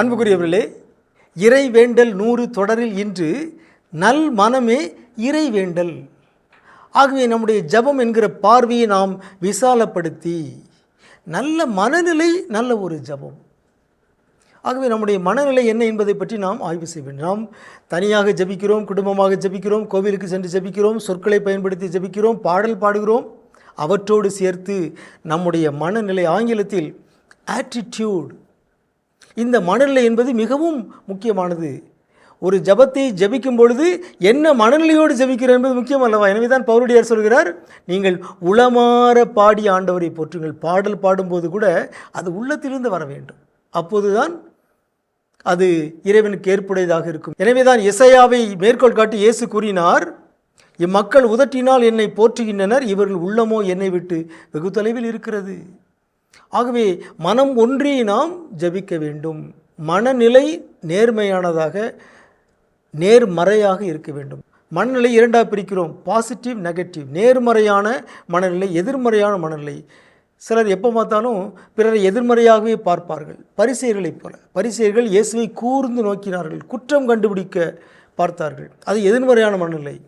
அன்புக்குரியவர்களே இறை வேண்டல் நூறு தொடரில் இன்று நல் மனமே இறை வேண்டல் ஆகவே நம்முடைய ஜெபம் என்கிற பார்வையை நாம் விசாலப்படுத்தி நல்ல மனநிலை நல்ல ஒரு ஜெபம். ஆகவே நம்முடைய மனநிலை என்ன என்பதை பற்றி நாம் ஆய்வு செய்ய வேண்டும். நாம் தனியாக ஜபிக்கிறோம் குடும்பமாக ஜெபிக்கிறோம் கோவிலுக்கு சென்று ஜெபிக்கிறோம் சொற்களை பயன்படுத்தி ஜெபிக்கிறோம் பாடல் பாடுகிறோம். அவற்றோடு சேர்த்து நம்முடைய மனநிலை ஆங்கிலத்தில் ஆட்டிடியூட் இந்த மனநிலை என்பது மிகவும் முக்கியமானது. ஒரு ஜபத்தை ஜபிக்கும் பொழுது என்ன மனநிலையோடு ஜபிக்கிறோம் என்பது முக்கியம் அல்லவா? எனவே தான் பவுரடியார் சொல்கிறார் நீங்கள் உளமாற பாடி ஆண்டவரை போற்றுங்கள். பாடல் பாடும்போது கூட அது உள்ளத்திலிருந்து வர வேண்டும். அப்போதுதான் அது இறைவனுக்கு ஏற்புடையதாக இருக்கும். எனவே தான் இசையாவை மேற்கோள் காட்டி இயேசு கூறினார் இம்மக்கள் உதட்டினால் என்னை போற்றுகின்றனர் இவர்கள் உள்ளமோ என்னை விட்டு வெகு தொலைவில் இருக்கிறது. ஆகவே மனம் ஒன்றி நாம் ஜபிக்க வேண்டும். மனநிலை நேர்மையானதாக நேர்மறையாக இருக்க வேண்டும். மனநிலை இரண்டாக பிரிக்கிறோம். Positive negative. நேர்மறையான மனநிலை எதிர்மறையான மனநிலை. சிலர் எப்போ பார்த்தாலும் பிறரை எதிர்மறையாகவே பார்ப்பார்கள். பரிசெயர்களைப் போல. பரிசெயர்கள் இயேசுவை கூர்ந்து நோக்கினார்கள். குற்றம் கண்டுபிடிக்க பார்த்தார்கள். அது எதிர்மறையான மனநிலை.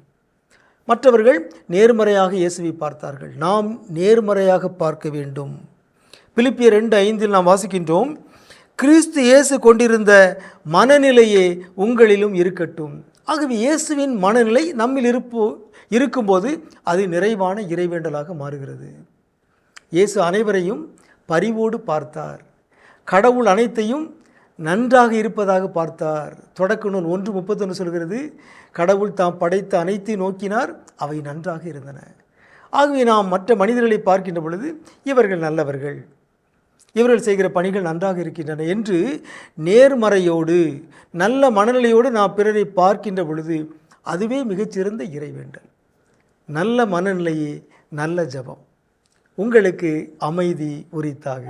மற்றவர்கள் நேர்மறையாக இயேசுவை பார்த்தார்கள். நாம் நேர்மறையாக பார்க்க வேண்டும். பிலிப்பியர் ரெண்டு ஐந்தில் நாம் வாசிக்கின்றோம் கிறிஸ்து இயேசு கொண்டிருந்த மனநிலையே உங்களிலும் இருக்கட்டும். ஆகவே இயேசுவின் மனநிலை நம்மில் இருப்போ இருக்கும்போது அது நிறைவான இறைவேண்டலாக மாறுகிறது. இயேசு அனைவரையும் பரிவோடு பார்த்தார். கடவுள் அனைத்தையும் நன்றாக இருப்பதாக பார்த்தார். தொடக்க நூல் ஒன்று முப்பத்தொன்று சொல்கிறது கடவுள் தாம் படைத்த அனைத்தை நோக்கினார் அவை நன்றாக இருந்தன. ஆகவே நாம் மற்ற மனிதர்களை பார்க்கின்ற பொழுது இவர்கள் நல்லவர்கள். இவர்கள் செய்கிற பணிகள் நன்றாக இருக்கின்றன என்று நேர்மறையோடு நல்ல மனநிலையோடு நாம் பிறரை பார்க்கின்ற பொழுது அதுவே மிகச்சிறந்த இறைவேண்டல். நல்ல மனநிலையே நல்ல ஜபம். உங்களுக்கு அமைதி உரித்தாக